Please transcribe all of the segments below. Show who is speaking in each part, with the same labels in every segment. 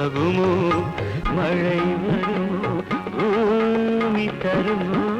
Speaker 1: ஆகுமோ? மழை வருமோ? பூமி தருமோ?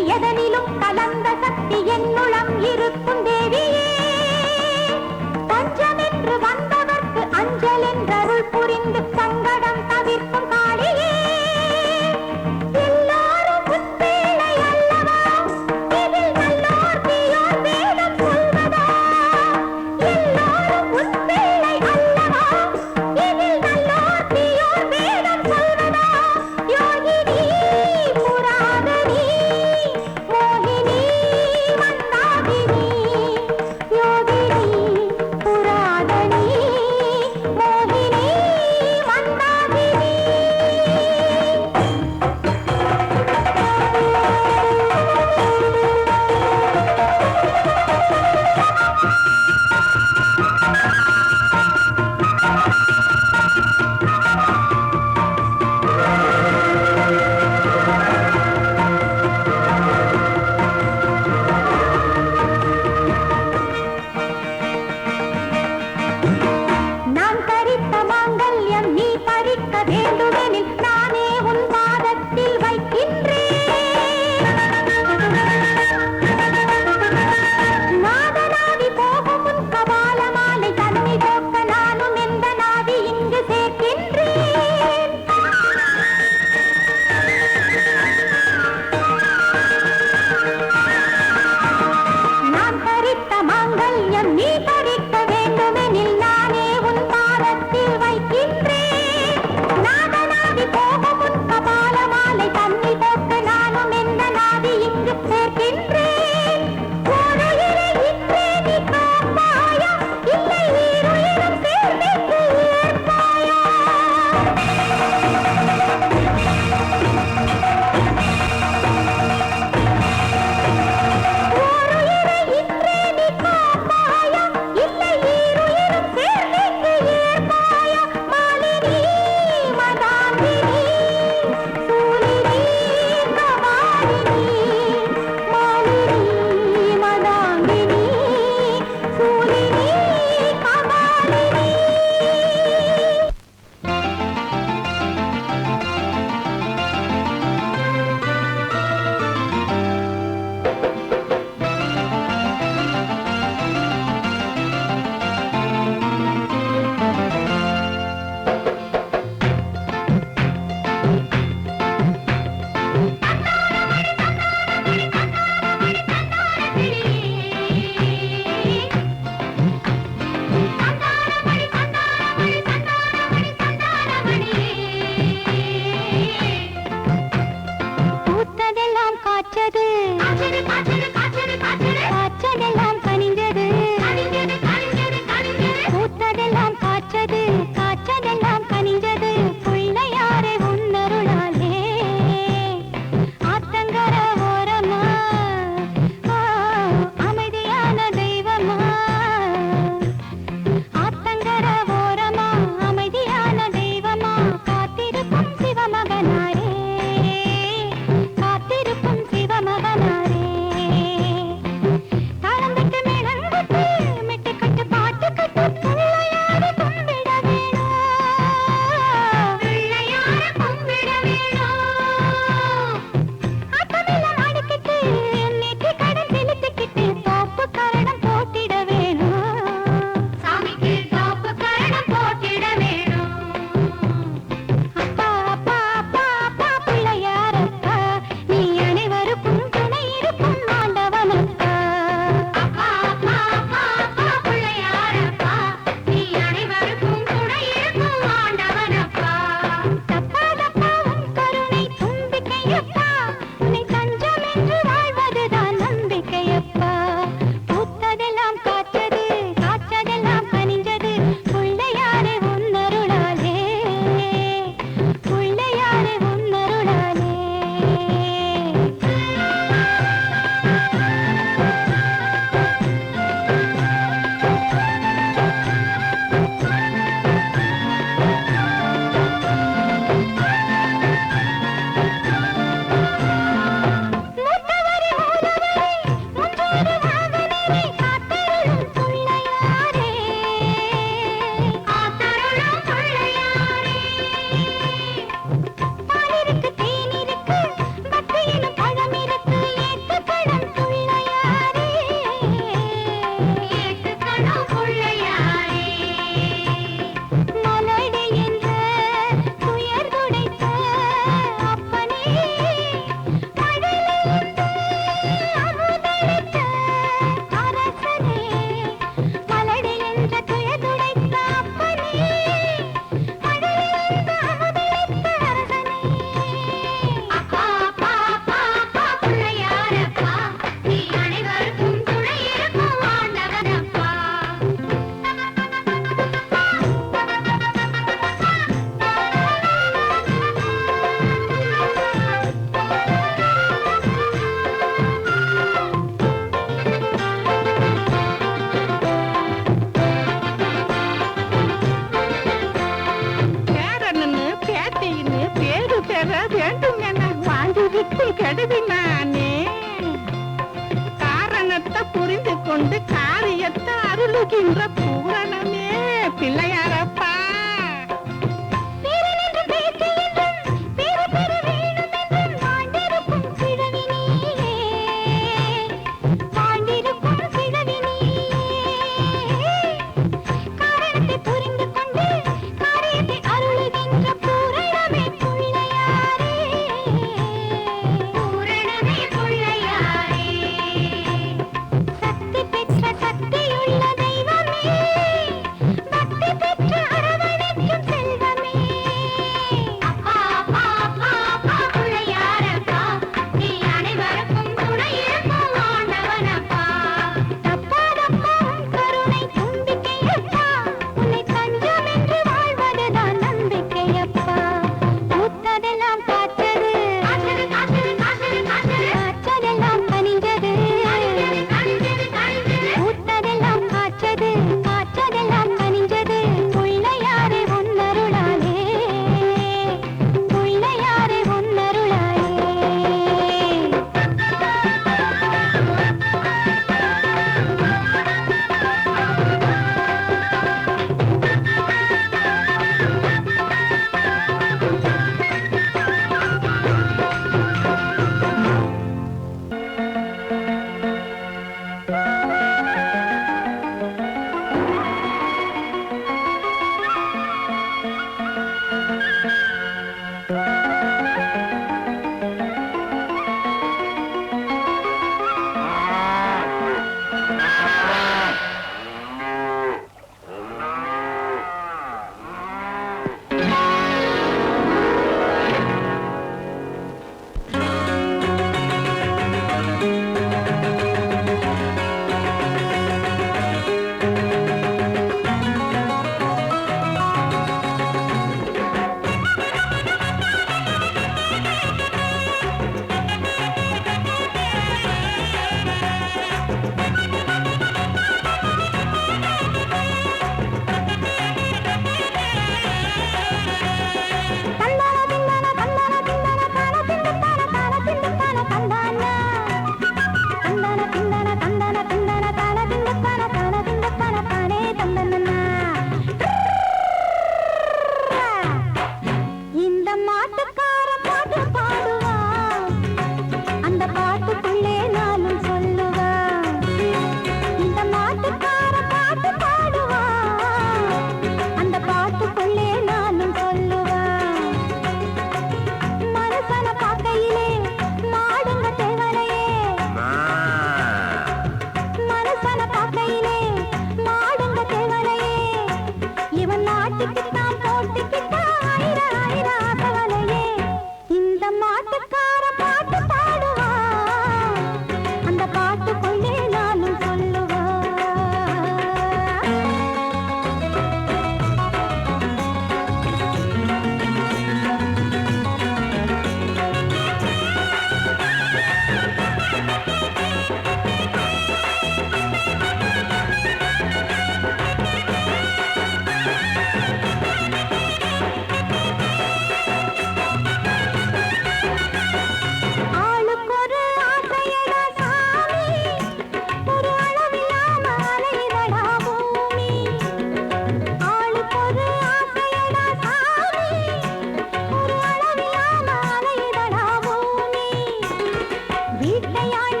Speaker 2: வீட்டையாண்டு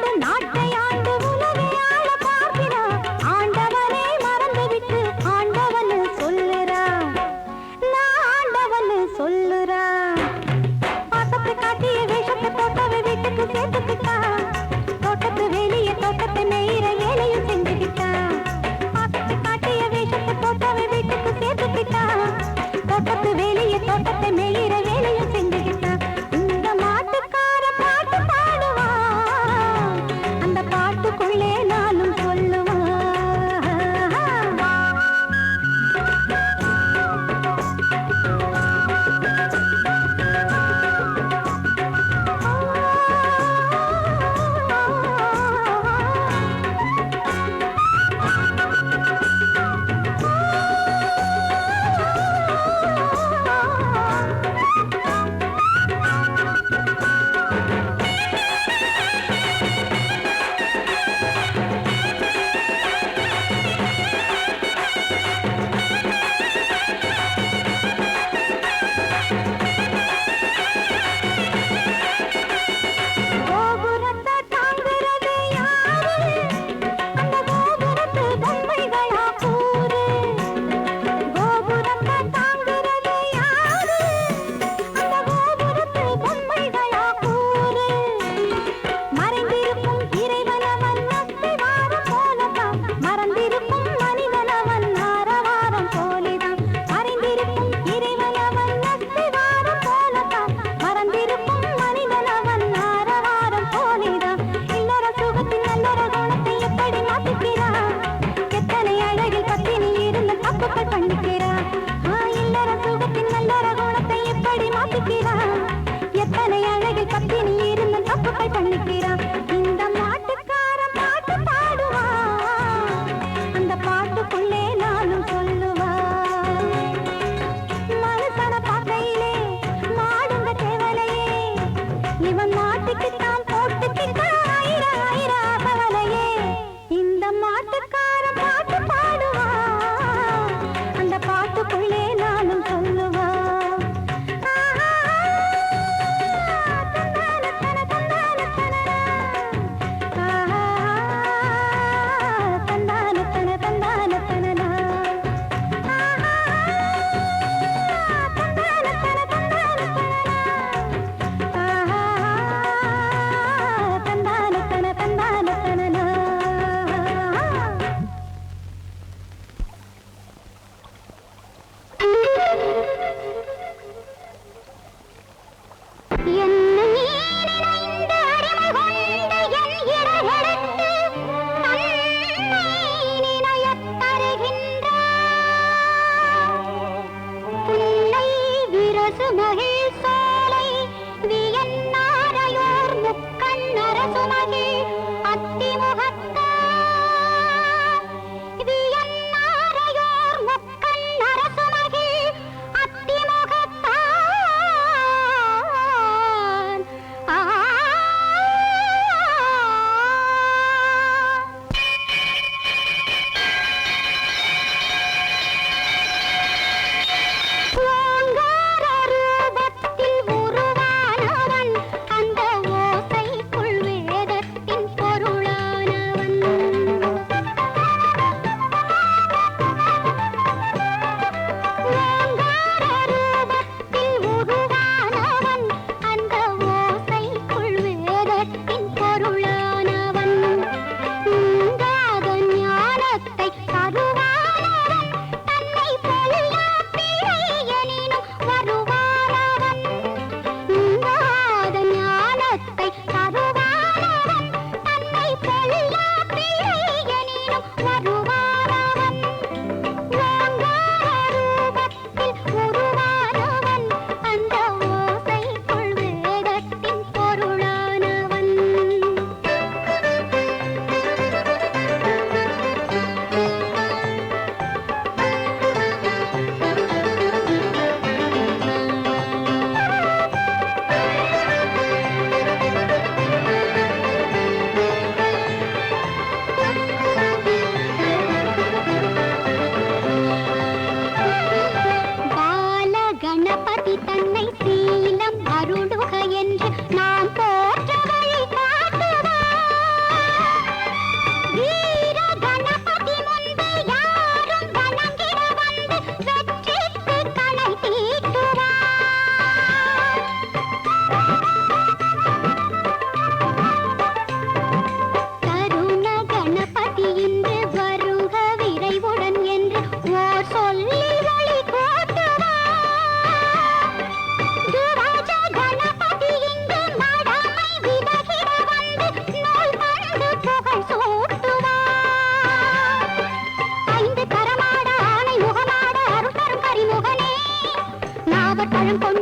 Speaker 1: tempo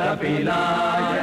Speaker 1: Kapilaya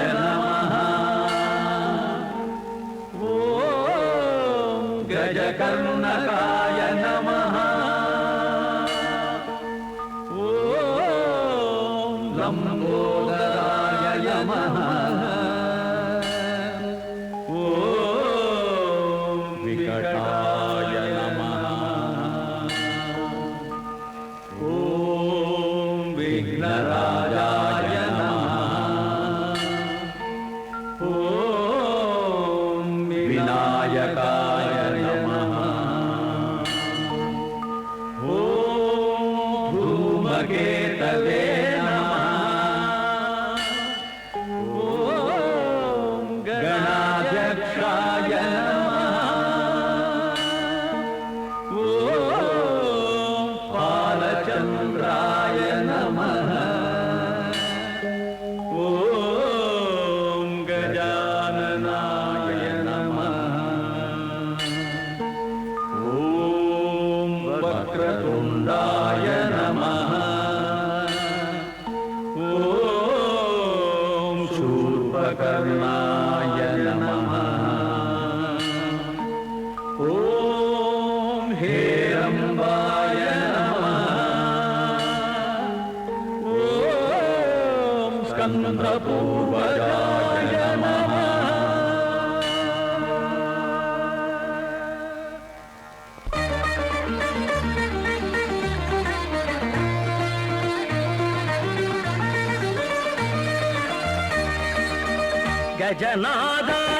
Speaker 1: గజనాథా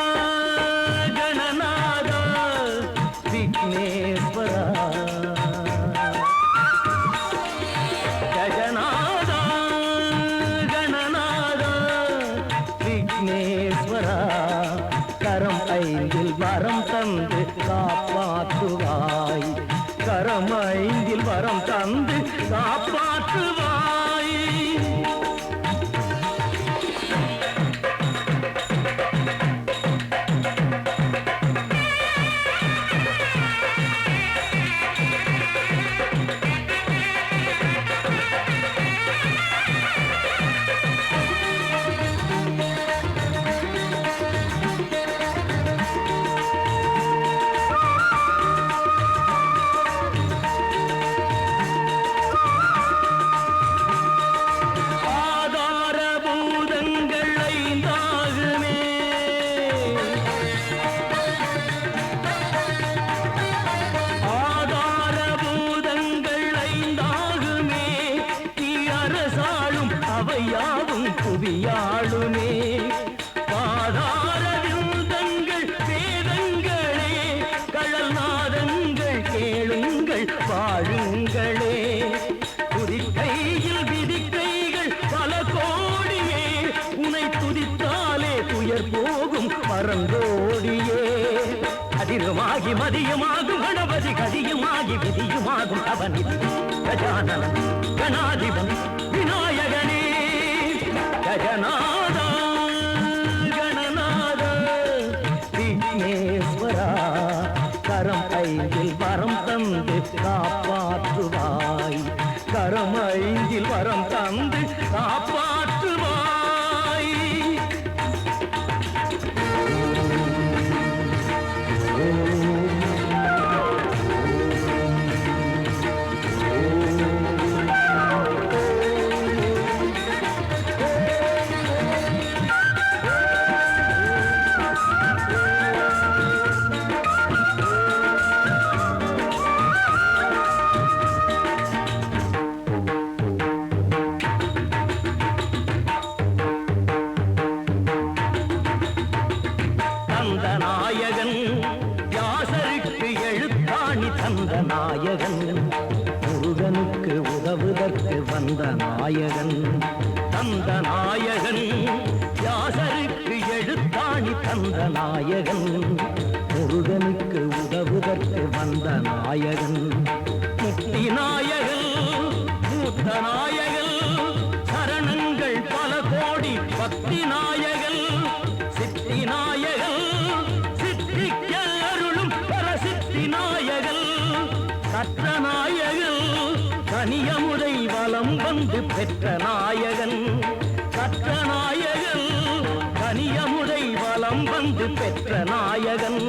Speaker 1: தரம்
Speaker 3: ஐந்தில் வரம் தந்து காப்பாற்றுவார் தந்த நாயகன் முருகனுக்கு உதவுதற்கு வந்த நாயகன். முக்தி நாயகன் மூத்த நாயகன் சரணங்கள் பல கோடி பக்தி நாயகன் சித்தி நாயகன் சித்திக்க அருளும் பல சித்தி நாயகன் கற்ற நாயகன் கனியமுறை வலம் வந்து பெற்ற நாயகன். கற்ற நாயகன் நாயகன்